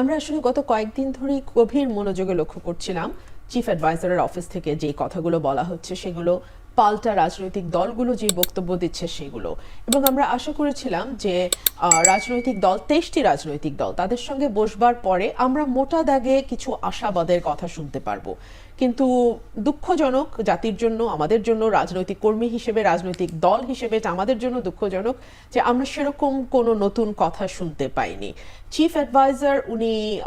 আমরা আসলে গত কয়েকদিন ধরেই গভীর মনোযোগে লক্ষ্য করছিলাম চিফ অ্যাডভাইজারের অফিস থেকে যে কথাগুলো বলা হচ্ছে সেগুলো পাল্টা রাজনৈতিক দলগুলো যে বক্তব্য দিচ্ছে সেগুলো। এবং আমরা আশা করেছিলাম যে রাজনৈতিক দল, তেইশটি রাজনৈতিক দল তাদের সঙ্গে বসবার পরে আমরা মোটা দাগে কিছু আশাবাদের কথা শুনতে পারব। কিন্তু দুঃখজনক, জাতির জন্য, আমাদের জন্য, রাজনৈতিক কর্মী হিসেবে, রাজনৈতিক দল হিসেবে আমাদের জন্য দুঃখজনক, যে আমরা সেরকম কোনো নতুন কথা শুনতে পাইনি। চিফ অ্যাডভাইজার উনি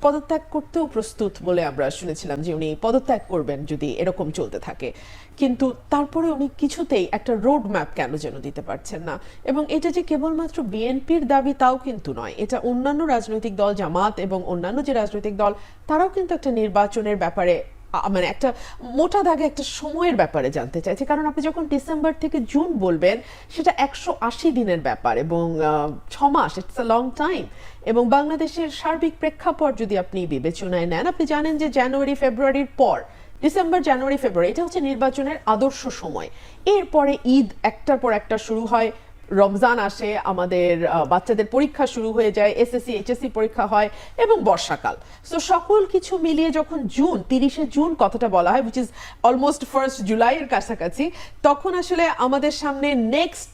পদত্যাগ করতেও প্রস্তুত বলে আমরা শুনেছিলাম যে উনি পদত্যাগ করবেন যদি এরকম চলতে থাকে। কিন্তু তারপরে উনি কিছুতেই একটা রোড ম্যাপ কেন যেন দিতে পারছেন না? এবং এটা যে কেবলমাত্র বিএনপির দাবি তাও কিন্তু নয়। এটা অন্যান্য রাজনৈতিক দল জামাত এবং অন্যান্য যে রাজনৈতিক দল, তারাও কিন্তু একটা নির্বাচনের ব্যাপারে মানে একটা মোটা দাগে একটা সময়ের ব্যাপারে জানতে চাইছে। কারণ আপনি যখন ডিসেম্বর থেকে জুন বলবেন, সেটা একশো আশি দিনের ব্যাপার এবং ছ মাস, ইটস আ লং টাইম। এবং বাংলাদেশের সার্বিক প্রেক্ষাপট যদি আপনি বিবেচনায় নেন, আপনি জানেন যে জানুয়ারি, ফেব্রুয়ারির পর, ডিসেম্বর, জানুয়ারি, ফেব্রুয়ারি, এটা হচ্ছে নির্বাচনের আদর্শ সময়। এরপরে ঈদ একটার পর একটা শুরু হয় রমজান আসে, আমাদের বাচ্চাদের পরীক্ষা শুরু হয়ে যায় এসএসসি এইচএসসি পরীক্ষা হয় এবং বর্ষাকাল। সো সকল কিছু মিলিয়ে যখন জুন, তিরিশে জুন কথাটা বলা হয় উইচ ইজ অলমোস্ট ফার্স্ট জুলাইয়ের কাছাকাছি, তখন আসলে আমাদের সামনে নেক্সট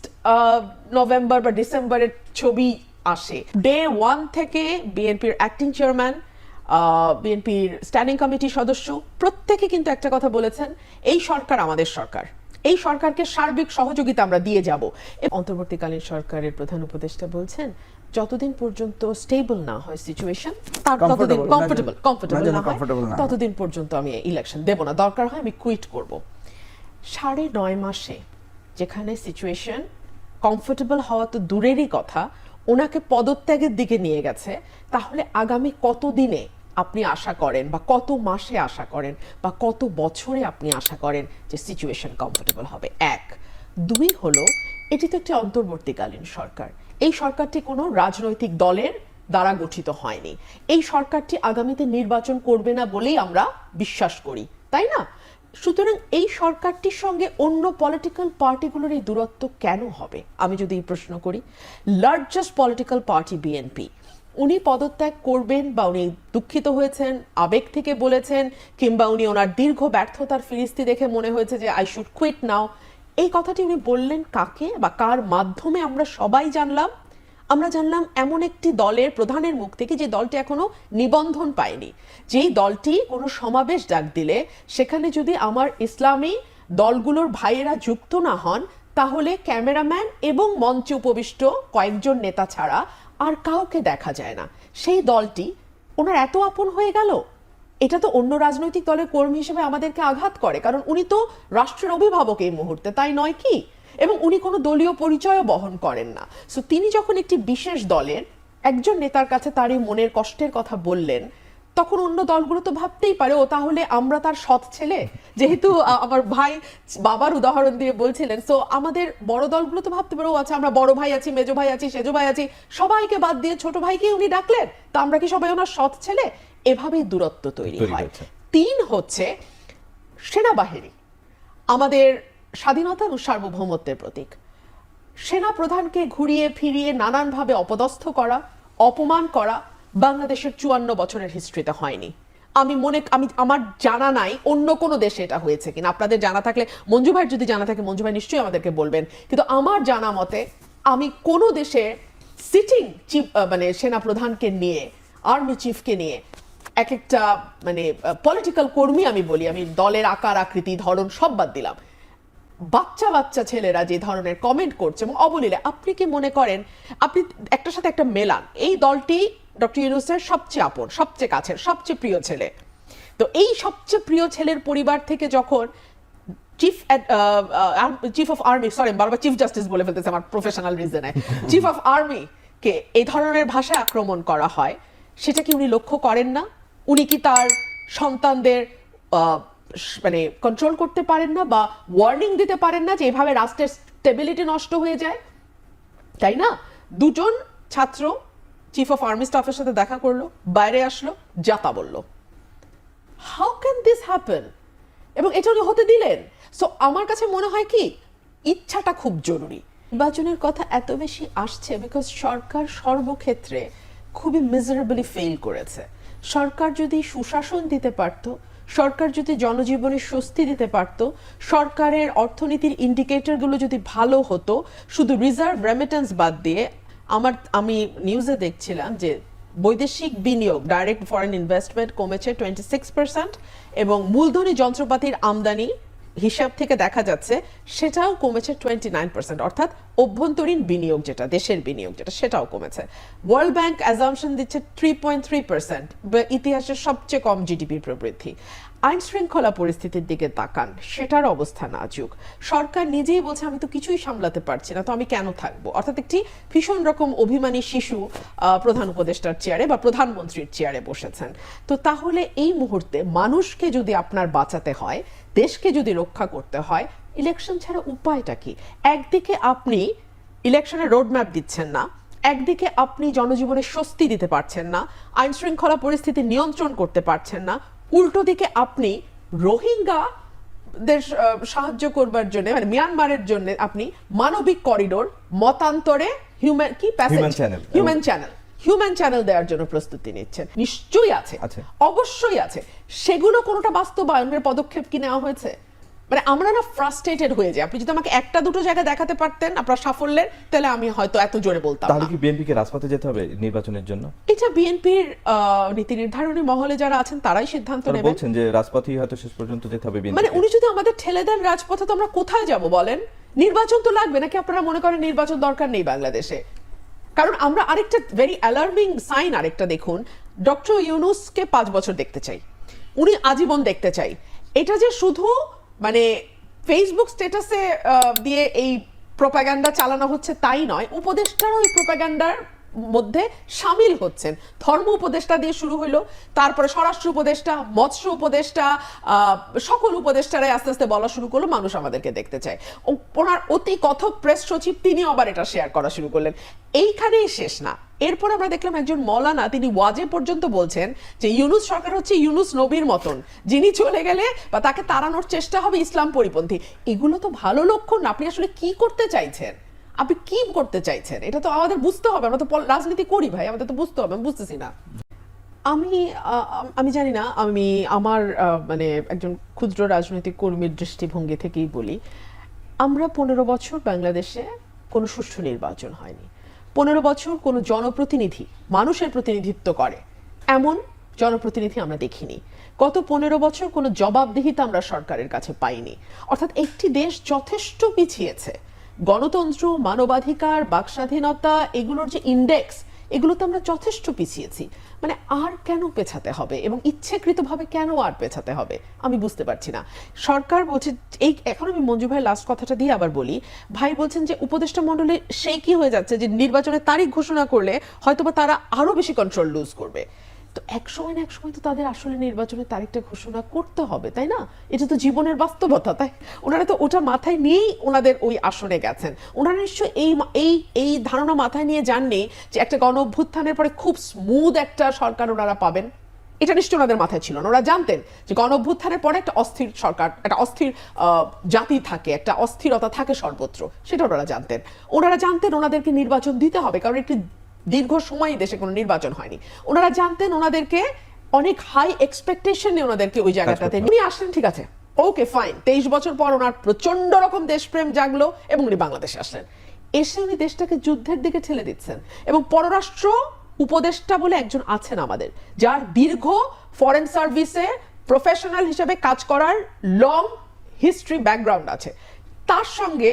নভেম্বর বা ডিসেম্বরের ছবি আসে। ডে ওয়ান থেকে বিএনপির অ্যাক্টিং চেয়ারম্যান বিএনপির স্ট্যান্ডিং কমিটির সদস্য, প্রত্যেকে কিন্তু একটা কথা বলেছেন, এই সরকার আমাদের সরকার। এই সরকারকে সার্বিক সহযোগিতা আমরা দিয়ে যাব। অন্তর্বর্তীকালীন সরকারের প্রধান উপদেষ্টা বলছেন যতদিন পর্যন্ত স্টেবল না হয় সিচুয়েশন তার ততদিন কমফোর্টেবল কমফোর্টেবল না হয়। ততদিন পর্যন্ত আমি ইলেকশন দেব না। দরকার হয় আমি কুইট করব। সাড়ে নয় মাসে যেখানে সিচুয়েশন কমফোর্টেবল হওয়া তো দূরেরই কথা ওনাকে পদত্যাগের দিকে নিয়ে গেছে তাহলে আগামী কত দিনে আপনি আশা করেন বা কত মাসে আশা করেন বা কত বছরে আপনি আশা করেন যে সিচুয়েশন কমফোর্টেবল হবে? এক। দুই হলো, এটি তো একটি অন্তর্বর্তীকালীন সরকার। এই সরকারটি কোনো রাজনৈতিক দলের দ্বারা গঠিত হয়নি। এই সরকারটি আগামীতে নির্বাচন করবে না বলেই আমরা বিশ্বাস করি, তাই না? সুতরাং এই সরকারটির সঙ্গে অন্য পলিটিক্যাল পার্টিগুলোর এই দূরত্ব কেন হবে? আমি যদি এই প্রশ্ন করি লার্জেস্ট পলিটিক্যাল পার্টি বিএনপি উনি পদত্যাগ করবেন বা উনি দুঃখিত হয়েছেন, আবেগ থেকে বলেছেন, কিংবা উনি ওনার দীর্ঘ ব্যর্থতার ফিরিস্তি দেখে মনে হয়েছে যে আই শুড কুইট নাও এই কথাটি উনি বললেন কাকে বা কার মাধ্যমে আমরা সবাই জানলাম? আমরা জানলাম এমন একটি দলের প্রধানের মুখ থেকে যে দলটি এখনও নিবন্ধন পায়নি। যেই দলটি কোনো সমাবেশ ডাক দিলে, সেখানে যদি আমার ইসলামী দলগুলোর ভাইয়েরা যুক্ত না হন, তাহলে ক্যামেরাম্যান এবং মঞ্চে উপবিষ্ট কয়েকজন নেতা ছাড়া আর কাউকে দেখা যায় না। সেই দলটি ওনার এত আপন হয়ে গেল? এটা তো অন্য রাজনৈতিক দলের কর্মী হিসেবে আমাদেরকে আঘাত করে, কারণ উনি তো রাষ্ট্রের অভিভাবক এই মুহূর্তে, তাই নয় কি? এবং উনি কোনো দলীয় পরিচয়ও বহন করেন না। সো তিনি যখন একটি বিশেষ দলের একজন নেতার কাছে তার এই মনের কষ্টের কথা বললেন তখন অন্য দলগুলো তো ভাবতেই পারে ও তাহলে আমরা তার সৎ ছেলে? যেহেতু আমার ভাই বাবার উদাহরণ দিয়ে বলছিলেন। সো আমাদের বড় দলগুলো তো ভাবতে পারে ও আচ্ছা আমরা বড় ভাই আছি মেজো ভাই আছি সেজো ভাই আছি সবাইকে বাদ দিয়ে ছোট ভাইকে উনি ডাকলেন। তা আমরা কি সবাই ওনার সৎ ছেলে? এভাবেই দূরত্ব তৈরি হয়। তিন হচ্ছে সেনাবাহিনী আমাদের স্বাধীনতা এবং সার্বভৌমত্বের প্রতীক। সেনা প্রধানকে ঘুরিয়ে ফিরিয়ে নানানভাবে অপদস্থ করা অপমান করা বাংলাদেশের চুয়ান্ন বছরের হিস্ট্রিতে হয়নি। আমি মনে, আমি, আমার জানা নাই অন্য কোনো দেশে এটা হয়েছে কিনা। আপনাদের জানা থাকলে, মঞ্জু ভাইয়ের যদি জানা থাকে, মঞ্জু ভাই নিশ্চয়ই আমাদেরকে বলবেন। কিন্তু আমার জানা মতে, আমি কোনো দেশে সিটিং চিফ মানে সেনা প্রধানকে নিয়ে আর্মি চিফকে নিয়ে এক একটা মানে পলিটিক্যাল কর্মী আমি বলি, আমি দলের আকার, আকৃতি, ধরন সব বাদ দিলাম। বাচ্চা বাচ্চা ছেলেরা যে ধরনের কমেন্ট করছে এবং অবলীলে আপনি কি মনে করেন, আপনি একটার সাথে একটা মেলান। এই দলটি ডক্টর ইউনুসের সবচেয়ে আপন, সবচেয়ে কাছের, সবচেয়ে প্রিয় ছেলে। তো এই সবচেয়ে প্রিয় ছেলের পরিবার থেকে যখন chief chief of army sorry বারবার চিফ জাস্টিস বলে ফেলতেছে আমার প্রফেশনাল রিজনে চিফ অফ আর্মি কে এই ধরনের ভাষায় আক্রমণ করা হয়, সেটা কি উনি লক্ষ্য করেন না? উনি কি তার সন্তানদের মানে কন্ট্রোল করতে পারেন না বা ওয়ার্নিং দিতে পারেন না যে এভাবে রাষ্ট্রের স্টেবিলিটি নষ্ট হয়ে যায়? তাই না? দুজন ছাত্র চিফ অফ আর্মি স্টাফের সাথে দেখা করল, বাইরে আসলো যাতা বলল। হাউ ক্যান দিস হ্যাপেন এবং এটা উনি হতে দিলেন। সো আমার কাছে মনে হয় কি, ইচ্ছাটা খুব জরুরি। নির্বাচনের কথা এত বেশি আসছে বিকজ সরকার সর্বক্ষেত্রে খুবই মিজারেবলি ফেল করেছে। সরকার যদি সুশাসন দিতে পারতো, সরকার যদি জনজীবনে স্বস্তি দিতে পারতো, সরকারের অর্থনীতির ইন্ডিকেটরগুলো যদি ভালো হতো, শুধু রিজার্ভ রেমিটেন্স বাদ দিয়ে আমার, আমি নিউজে দেখছিলাম যে বৈদেশিক বিনিয়োগ ডাইরেক্ট ফরেন ইনভেস্টমেন্ট কমেছে টোয়েন্টি সিক্স পার্সেন্ট এবং মূলধনী যন্ত্রপাতির আমদানি হিসাব থেকে দেখা যাচ্ছে সেটাও কমেছে টোয়েন্টি নাইন পার্সেন্ট অর্থাৎ অভ্যন্তরীণ বিনিয়োগ যেটা, দেশের বিনিয়োগ যেটা, সেটাও কমেছে। ওয়ার্ল্ড ব্যাংক অ্যাজামশন দিচ্ছে থ্রি পয়েন্ট থ্রি পার্সেন্ট ইতিহাসের সবচেয়ে কম জিডিপি প্রবৃদ্ধি। আইন শৃঙ্খলা পরিস্থিতির দিকে তাকান, সেটার অবস্থা নাজুক। সরকার নিজেই বলছে, আমি তো কিছুই সামলাতে পারছি না, তো আমি কেন থাকব? অর্থাৎ একটি ভীষণ রকম অভিমানী শিশু প্রধান উপদেষ্টার চেয়ারে বা প্রধানমন্ত্রীর চেয়ারে বসেছেন। তো তাহলে এই মুহূর্তে মানুষকে যদি আপনার বাঁচাতে হয় দেশকে যদি রক্ষা করতে হয় ইলেকশন ছাড়া উপায়টা কি? একদিকে আপনি ইলেকশনের রোডম্যাপ দিচ্ছেন না একদিকে আপনি জনজীবনে স্বস্তি দিতে পারছেন না আইন শৃঙ্খলা পরিস্থিতি নিয়ন্ত্রণ করতে পারছেন না উল্টো দিকে আপনি রোহিঙ্গা দের সাহায্য করবার জন্য মানে মিয়ানমারের জন্য আপনি মানবিক করিডোর মতান্তরে হিউম্যান কি passage. Human channel human channel দেওয়ার জন্য প্রস্তুতি নিচ্ছেন। নিশ্চয়ই আছে। অবশ্যই আছে। সেগুলো কোনোটা বাস্তবায়নের পদক্ষেপ কি নেওয়া হয়েছে? মানে আমরা না ফ্রাস্ট্রেটেড হয়ে যাই। আপনি যদি আমাকে একটা দুটো জায়গা দেখাতে পারতেন আপনার সাফল্যের তাহলে আমি হয়তো এত জোরে বলতাম তাহলে কি বিএনপিকে রাজপথে যেতে হবে নির্বাচনের জন্য? এটা বিএনপির নীতি নির্ধারণী মহলে যারা আছেন তারাই সিদ্ধান্ত নেবেন। বলছেন যে রাজপথেই হয়তো শেষ পর্যন্ত যেতে হবে মানে উনি যদি আমাদের ঠেলে দেন রাজপথে তো আমরা কোথায় যাব বলেন? নির্বাচন তো লাগবে নাকি আপনারা মনে করেন নির্বাচন দরকার নেই বাংলাদেশে? কারণ আমরা আরেকটা ভেরি অ্যালার্মিং সাইন আরেকটা দেখুন। ডক্টর ইউনুসকে পাঁচ বছর দেখতে চাই। উনি আজীবন দেখতে চাই। এটা যে শুধু মানে ফেসবুক স্ট্যাটাসে দিয়ে এই প্রোপাগান্ডা চালানো হচ্ছে তাই নয়, উপদেষ্টারও এই প্রোপাগান্ডার মধ্যে সামিল হচ্ছেন। ধর্ম উপদেষ্টা দিয়ে শুরু হলো তারপরে স্বরাষ্ট্র উপদেষ্টা, মৎস্য উপদেষ্টা সকল উপদেষ্টারাই আস্তে আস্তে বলা শুরু করল, মানুষ আমাদেরকে দেখতে চায়। ওনার অতি কথক প্রেস সচিব তিনি আবার এটা শেয়ার করা শুরু করলেন। এইখানেই শেষ না। এরপর আমরা দেখলাম একজন মৌলানা, তিনি ওয়াজে পর্যন্ত বলছেন যে, ইউনুস সরকার হচ্ছে ইউনুস নবীর মতন। যিনি চলে গেলে বা তাকে তাড়ানোর চেষ্টা হবে ইসলাম পরিপন্থী। এগুলো তো ভালো লক্ষণ, আপনি আসলে কি করতে চাইছেন? আপনি কি করতে চাইছেন? এটা তো আমাদের বুঝতে হবে, আমরা তো রাজনীতি করি ভাই, আমাদের তো বুঝতে হবে, আমি বুঝতেছি না। আমি আমি জানি না, আমি আমার মানে একজন ক্ষুদ্র রাজনৈতিক কর্মীর দৃষ্টিভঙ্গি থেকেই বলি, আমরা পনেরো বছর বাংলাদেশে কোনো সুষ্ঠু নির্বাচন হয়নি। পনেরো বছর কোনো জনপ্রতিনিধি, মানুষের প্রতিনিধিত্ব করে। এমন জনপ্রতিনিধি আমরা দেখিনি। গত পনেরো বছর কোনো জবাবদিহিতা আমরা সরকারের কাছে পাইনি। অর্থাৎ একটি দেশ যথেষ্ট পিছিয়েছে। গণতন্ত্র, মানবাধিকার, বাকস্বাধীনতা, এগুলোর যে ইন্ডেক্স এগুলোতে আমরা যথেষ্ট পিছিয়েছি। মানে আর কেন পেছাতে হবে এবং ইচ্ছেকৃতভাবে কেন আর পেছাতে হবে, আমি বুঝতে পারছি না। সরকার বলছে, এই এখন আমি মঞ্জু ভাই লাস্ট কথাটা দিয়ে আবার বলি, ভাই বলছেন যে উপদেষ্টা মণ্ডলে সেই কি হয়ে যাচ্ছে যে নির্বাচনের তারিখ ঘোষণা করলে হয়তোবা তারা আরও বেশি কন্ট্রোল লুজ করবে। তো এক সময় না এক সময় তো তাদের আসলে নির্বাচনের তারিখটা ঘোষণা করতে হবে, তাই না? এটা তো জীবনের বাস্তবতা, তাই? ওনারা তো ওটা মাথায় নিয়েই ওনাদের ওই আসনে গেছেন। ওনারা নিশ্চয়ই এই এই এই ধারণা মাথায় নিয়ে যাননি যে একটা গণ অভ্যুত্থানের পরে খুব স্মুথ একটা সরকার ওনারা পাবেন। এটা নিশ্চয়ই ওনাদের মাথায় ছিল না। ওরা জানতেন যে গণ অভ্যুত্থানের পরে একটা অস্থির সরকার, একটা অস্থির জাতি থাকে, একটা অস্থিরতা থাকে সর্বত্র, সেটা ওনারা জানতেন। ওনারা জানতেন ওনাদেরকে নির্বাচন দিতে হবে, কারণ একটি দীর্ঘ সময় দেশে কোনো নির্বাচন হয়নি। ওনারা জানতেন ওনাদেরকে অনেক হাই এক্সপেকটেশন নিয়ে ওনাদেরকে ওই জায়গাটাতে উনি আসলেন ঠিক আছে? ওকে ফাইন তেইশ বছর পর ওনার প্রচণ্ড রকম দেশপ্রেম জাগলো এবং উনি বাংলাদেশে আসলেন। এসে উনি দেশটাকে যুদ্ধের দিকে ঠেলে দিচ্ছেন এবং পররাষ্ট্র উপদেষ্টা বলে একজন আছেন আমাদের যার দীর্ঘ ফরেন সার্ভিসে প্রফেশনাল হিসেবে কাজ করার লং হিস্ট্রি ব্যাকগ্রাউন্ড আছে। তার সঙ্গে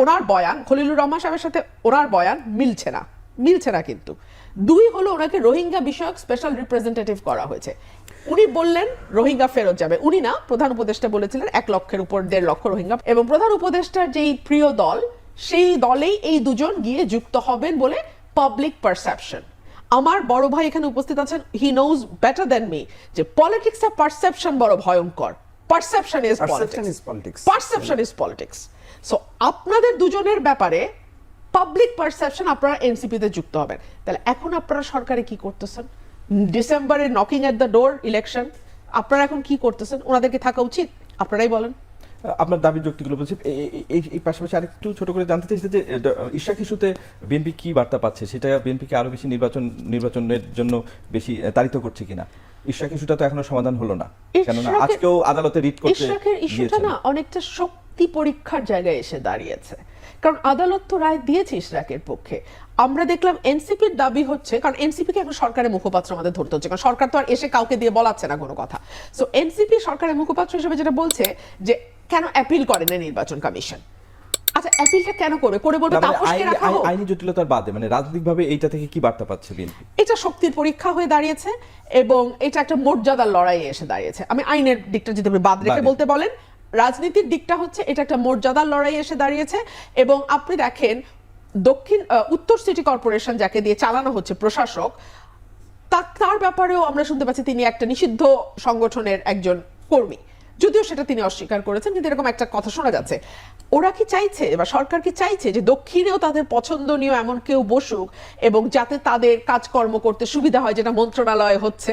ওনার বয়ান খলিলুর রহমান সাহেবের সাথে ওনার বয়ান মিলছে না। মিলছে না কিন্তু। দুই হলো ওনাকে রোহিঙ্গা বিষয়ক স্পেশাল রিপ্রেজেন্টেটিভ করা হয়েছে। উনি বললেন রোহিঙ্গা ফেরত যাবে। উনি না প্রধান উপদেষ্টা বলেছিলেন এক লক্ষের উপর দেড় লক্ষ রোহিঙ্গা। এবং প্রধান উপদেষ্টার যেই প্রিয় দল সেই দলেই এই দুজন গিয়ে যুক্ত হবেন বলে পাবলিক পারসেপশন আমার বড় ভাই এখানে উপস্থিত আছেন he knows better than me যে পলিটিক্স এর পারসেপশন বড় ভয়ঙ্কর। Perception is politics perception is politics so আপনাদের দুজনের ব্যাপারে পাবলিক পারসেপশন আপনারা এনসিপি তে যুক্ত হবেন। তাহলে এখন আপনারা সরকারে কি করতেছেন? ডিসেম্বরে knocking at the door election আপনারা এখন কি করতেছেন? ওনাদেরকে থাকা উচিত? আপনারাই বলেন। আপনার দাবি যুক্তিগুলো বলছি। এই পাশাপাশি আরেকটু ছোট করে জানতে চাইছি যে ইশাক ইস্যুতে বিএনপি কি বার্তা পাচ্ছে? সেটা বিএনপিকে আরও বেশি নির্বাচন নির্বাচনের জন্য বেশি তাড়িত করছে কিনা? ইশাক ইস্যুটা তো এখনও সমাধান হলো না। কেননা আজকেও আদালতে রিট করতে ইশরাকের ইস্যুটা না অনেকটা শক্তি পরীক্ষার জায়গায় এসে দাঁড়িয়েছে। কারণ আদালত তো রায় দিয়েছে ইশরাকের পক্ষে। আমরা দেখলাম এনসিপির দাবি হচ্ছে কারণ এনসিপি কে এখন সরকারের মুখপাত্র আমাদের ধরতে হচ্ছে কারণ সরকার তো আর এসে কাউকে দিয়ে বলাচ্ছে না কোনো কথা। সো এনসিপি সরকারের মুখপাত্র হিসেবে যেটা বলছে যে কেন অ্যাপিল করে না নির্বাচন কমিশন? আচ্ছা অ্যাপিলটা কেন করবে করে বলবে মানে তাপসকে আইনি- রাখা হোক। আইনি জটিলতার বাদে মানে রাজনৈতিকভাবে এইটা থেকে কি বার্তা পাচ্ছে বিএনপি? এটা শক্তির পরীক্ষা হয়ে দাঁড়িয়েছে এবং এটা একটা মর্যাদার লড়াইয়ে এসে দাঁড়িয়েছে। আমি আইনের দিকটা যদি আপনি বাদ রেখে বলতে বলেন রাজনীতির দিকটা হচ্ছে এটা একটা মর্যাদার লড়াই এসে দাঁড়িয়েছে এবং আপনি দেখেন দক্ষিণ উত্তর সিটি কর্পোরেশন যাকে দিয়ে চালানো হচ্ছে প্রশাসক তার ব্যাপারেও আমরা শুনতে পাচ্ছি তিনি একটা নিষিদ্ধ সংগঠনের একজন কর্মী। যদিও সেটা তিনি অস্বীকার করেছেন, কিন্তু এরকম একটা কথা শোনা যাচ্ছে। ওরা কি চাইছে বা সরকার কি চাইছে যে দক্ষিণেও তাদের পছন্দনীয় এমন কেউ বসুক এবং যাতে তাদের কাজকর্ম করতে সুবিধা হয়, যেটা মন্ত্রণালয়ে হচ্ছে?